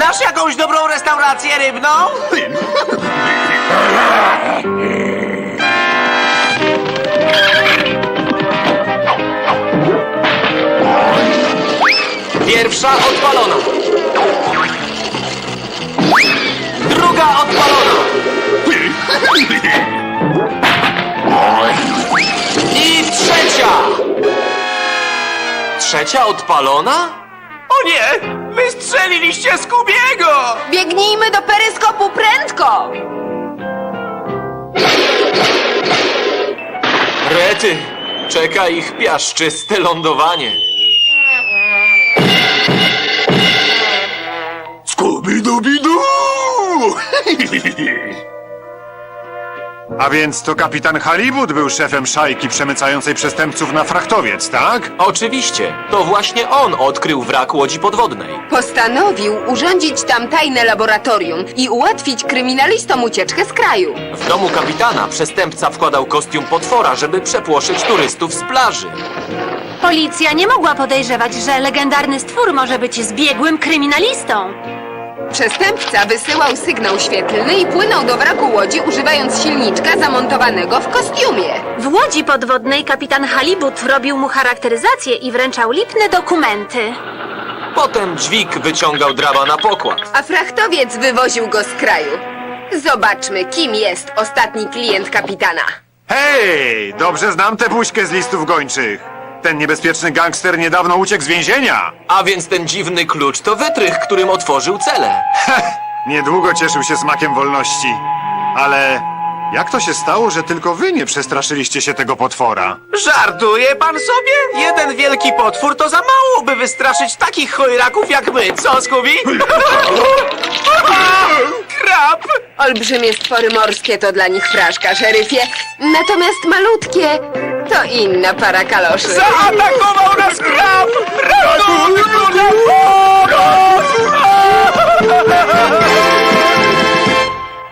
Znasz jakąś dobrą restaurację rybną? Pierwsza odpalona. Druga odpalona. I trzecia. Trzecia odpalona? Nie! Wystrzeliliście Skubiego! Biegnijmy do peryskopu prędko! Rety! Czeka ich piaszczyste lądowanie. Skubidubidu! A więc to kapitan Halibut był szefem szajki przemycającej przestępców na frachtowiec, tak? Oczywiście, to właśnie on odkrył wrak łodzi podwodnej. Postanowił urządzić tam tajne laboratorium i ułatwić kryminalistom ucieczkę z kraju. W domu kapitana przestępca wkładał kostium potwora, żeby przepłoszyć turystów z plaży. Policja nie mogła podejrzewać, że legendarny stwór może być zbiegłym kryminalistą. Przestępca wysyłał sygnał świetlny i płynął do wraku łodzi używając silniczka zamontowanego w kostiumie. W łodzi podwodnej kapitan Halibut robił mu charakteryzację i wręczał lipne dokumenty. Potem dźwig wyciągał draba na pokład. A frachtowiec wywoził go z kraju. Zobaczmy, kim jest ostatni klient kapitana. Hej, dobrze znam tę buźkę z listów gończych. Ten niebezpieczny gangster niedawno uciekł z więzienia. A więc ten dziwny klucz to wytrych, którym otworzył celę. Niedługo cieszył się smakiem wolności. Ale jak to się stało, że tylko wy nie przestraszyliście się tego potwora? Żartuje pan sobie? Jeden wielki potwór to za mało, by wystraszyć takich chojraków jak my, co, Skubi? Krab! Olbrzymie stwory morskie to dla nich fraszka, szeryfie. Natomiast malutkie to inna para kaloszy. Zaatakował nas!